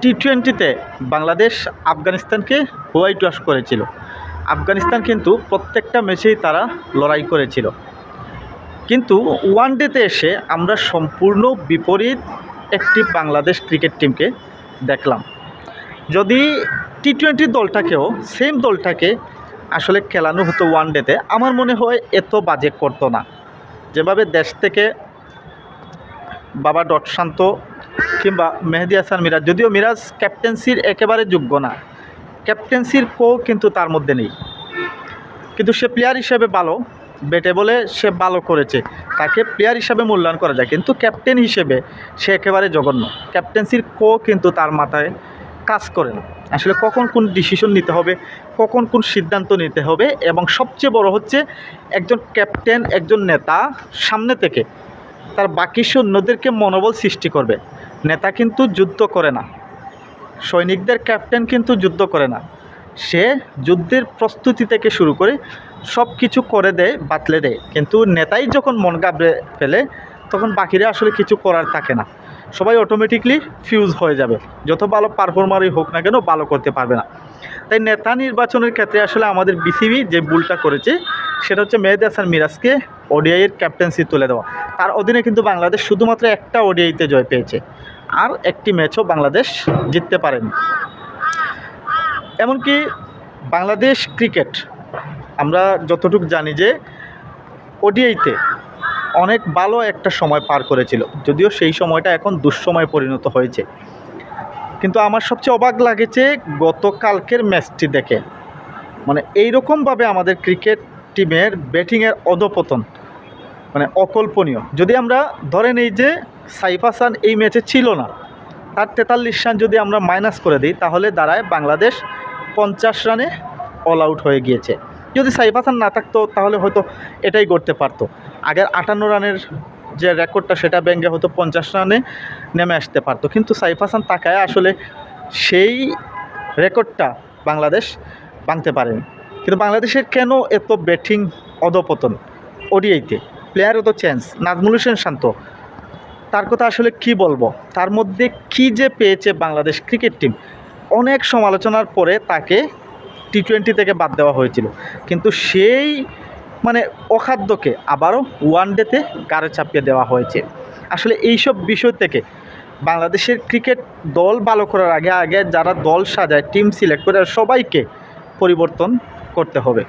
টি টোয়েন্টিতে বাংলাদেশ আফগানিস্তানকে white wash করেছিল। আফগানিস্তান কিন্তু প্রত্যেকটা ম্যাচেই তারা লড়াই করেছিল। কিন্তু ওয়ান ডেতে এসে আমরা সম্পূর্ণ বিপরীত একটি বাংলাদেশ ক্রিকেট টিমকে দেখলাম। যদি টি টোয়েন্টি দলটাকেও সেম দলটাকে আসলে খেলানো হতো ওয়ান ডেতে আমার মনে হয় এত বাজে করতো না। যেভাবে দেশ থেকে বাবা ডট শান্ত কিংবা মেহেদি হাসান মিরাজ, যদিও মিরাজ ক্যাপ্টেন্সির একেবারে যোগ্য না। ক্যাপ্টেন্সির কো কিন্তু তার মধ্যে নেই। কিন্তু সে প্লেয়ার হিসেবে ভালো ব্যাটে বলে সে ভালো করেছে। তাকে প্লেয়ার হিসাবে মূল্যায়ন করা যায়। কিন্তু ক্যাপ্টেন হিসেবে সে একেবারে জঘন্য। ক্যাপ্টেন্সির কো কিন্তু তার মাথায় কাজ করে না। আসলে কখন কোন ডিসিশন নিতে হবে, কখন কোন সিদ্ধান্ত নিতে হবে এবং সবচেয়ে বড় হচ্ছে একজন ক্যাপ্টেন একজন নেতা সামনে থেকে তার বাকি সৈন্যদেরকে মনোবল সৃষ্টি করবে। নেতা কিন্তু যুদ্ধ করে না। সৈনিকদের ক্যাপ্টেন কিন্তু যুদ্ধ করে না। সে যুদ্ধের প্রস্তুতি থেকে শুরু করে সব কিছু করে দেয়, বাতলে দেয়। কিন্তু নেতাই যখন মন গাবড়ে ফেলে, তখন বাকিরা আসলে কিছু করার থাকে না। সবাই অটোমেটিকলি ফিউজ হয়ে যাবে। যত ভালো পারফর্মারই হোক না কেন, ভালো করতে পারবে না। তাই নেতা নির্বাচনের ক্ষেত্রে আসলে আমাদের বিসিবি যে ভুলটা করেছে, সেটা হচ্ছে মেহেদি হাসান মিরাজকে ওডিআইয়ের ক্যাপ্টেন্সি তুলে দেওয়া। তার অধীনে কিন্তু বাংলাদেশ শুধুমাত্র একটা ওডিআইতে জয় পেয়েছে। আর একটি ম্যাচও বাংলাদেশ জিততে পারেন। এমনকি বাংলাদেশ ক্রিকেট, আমরা যতটুকু জানি যে ওডিআইতে অনেক ভালো একটা সময় পার করেছিল, যদিও সেই সময়টা এখন দুঃসময়ে পরিণত হয়েছে। কিন্তু আমার সবচেয়ে অবাক লাগেছে গতকালকের ম্যাচটি দেখে। মানে এইরকমভাবে আমাদের ক্রিকেট টিমের ব্যাটিংয়ের অধপতন মানে অকল্পনীয়। যদি আমরা ধরে নিই যে সাইফ হাসান এই ম্যাচে ছিল না, তার তেতাল্লিশ রান যদি আমরা মাইনাস করে দিই, তাহলে দাঁড়ায় বাংলাদেশ পঞ্চাশ রানে অল আউট হয়ে গিয়েছে। যদি সাইফ হাসান না থাকতো, তাহলে হয়তো এটাই করতে পারতো। আগের আটান্ন রানের যে রেকর্ডটা, সেটা ব্যাঙ্গে হয়তো পঞ্চাশ রানে নেমে আসতে পারতো। কিন্তু সাইফ হাসান তাকায় আসলে সেই রেকর্ডটা বাংলাদেশ ভাঙতে পারেনি। কিন্তু বাংলাদেশের কেন এত ব্যাটিং অধপতন? ওডিআইতে প্লেয়ারও তো চেঞ্জ নাজমুল হোসেন শান্ত। তার কথা আসলে কি বলব? তার মধ্যে কি যে পেয়েছে বাংলাদেশ ক্রিকেট টিম অনেক সমালোচনার পরে তাকে টি টোয়েন্টি থেকে বাদ দেওয়া হয়েছিল। কিন্তু সেই মানে অখাদ্যকে আবারও ওয়ান ডেতে গাড়ে চাপিয়ে দেওয়া হয়েছে। আসলে এইসব বিষয় থেকে বাংলাদেশের ক্রিকেট দল ভালো করার আগে আগে যারা দল সাজায় টিম সিলেক্ট করে, সবাইকে পরিবর্তন করতে হবে।